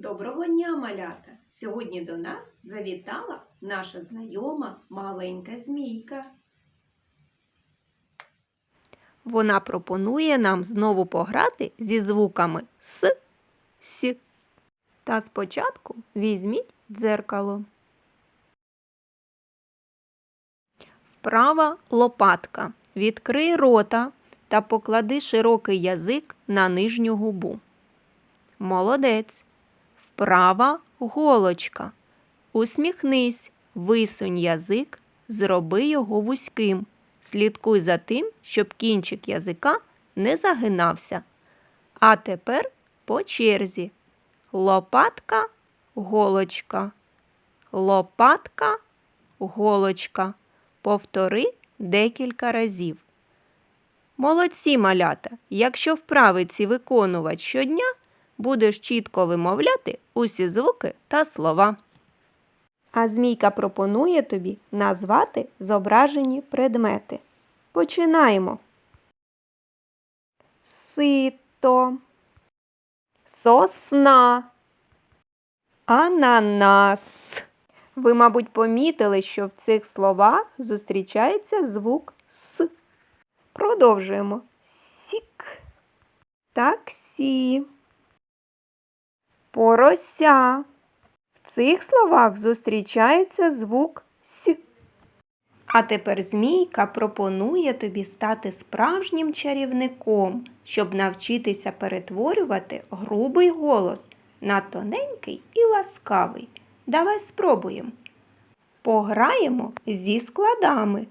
Доброго дня, малята! Сьогодні до нас завітала наша знайома маленька змійка. Вона пропонує нам знову пограти зі звуками С, С. Та спочатку візьміть дзеркало. Вправа лопатка. Відкрий рота та поклади широкий язик на нижню губу. Молодець. Вправа голочка. Усміхнись, висунь язик, зроби його вузьким. Слідкуй за тим, щоб кінчик язика не загинався. А тепер по черзі. Лопатка, голочка. Лопатка, голочка. Повтори декілька разів. Молодці малята! Якщо вправи ці виконувати щодня, будеш чітко вимовляти усі звуки та слова. А змійка пропонує тобі назвати зображені предмети. Починаємо. Сито, сосна, ананас. Ви, мабуть, помітили, що в цих словах зустрічається звук С. Продовжуємо. Сік, таксі, порося. В цих словах зустрічається звук С. А тепер змійка пропонує тобі стати справжнім чарівником, щоб навчитися перетворювати грубий голос на тоненький і ласкавий. Давай спробуємо. Пограємо зі складами.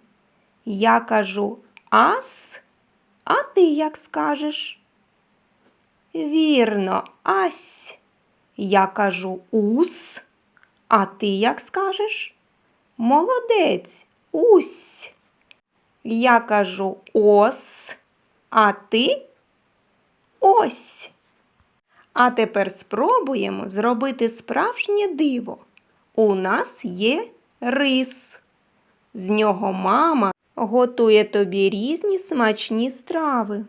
Я кажу ас, а ти як скажеш? Вірно, ась. Я кажу ус, а ти як скажеш? Молодець, усь. Я кажу ос, а ти ось. А тепер спробуємо зробити справжнє диво. У нас є рис. З нього мама готує тобі різні смачні страви.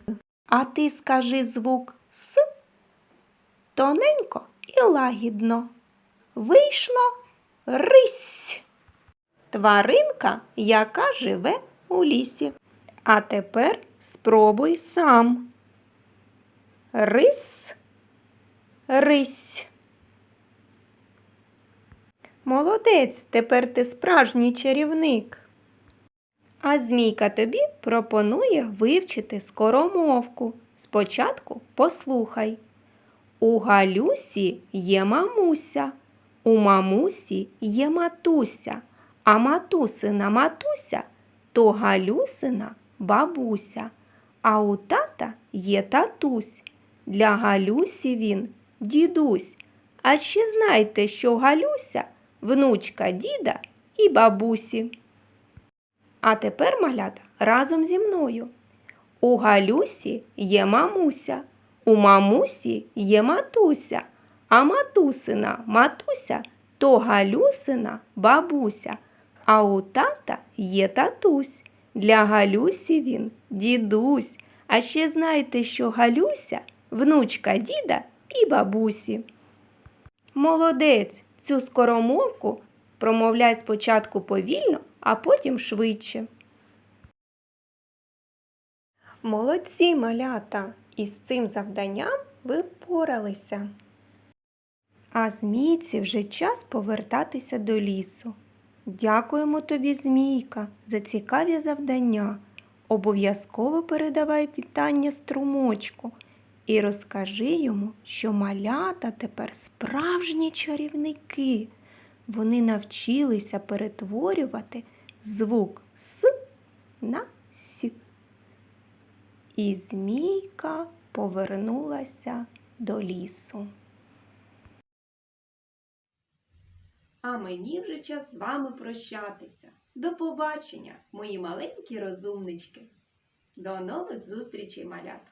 А ти скажи звук С тоненько і лагідно. Вийшло рись. Тваринка, яка живе у лісі. А тепер спробуй сам. Рис, рись. Молодець, тепер ти справжній чарівник. А змійка тобі пропонує вивчити скоромовку. Спочатку послухай. У Галюсі є мамуся, у мамусі є матуся, а матусина матуся то Галюсина бабуся, а у тата є татусь. Для Галюсі він дідусь. А ще знайте, що Галюся внучка діда і бабусі. А тепер, малята, разом зі мною. У Галюсі є мамуся, у мамусі є матуся, а матусина матуся то Галюсина бабуся, а у тата є татусь. Для Галюсі він дідусь. А ще знайте, що Галюся внучка діда і бабусі. Молодець, цю скоромовку промовляй спочатку повільно, а потім швидше. Молодці, малята! Із цим завданням ви впоралися. А змійці вже час повертатися до лісу. Дякуємо тобі, Змійка, за цікаві завдання. Обов'язково передавай вітання струмочку і розкажи йому, що малята тепер справжні чарівники. Вони навчилися перетворювати звук С на С. І Змійка повернулася до лісу. А мені вже час з вами прощатися. До побачення, мої маленькі розумнички. До нових зустрічей, малята!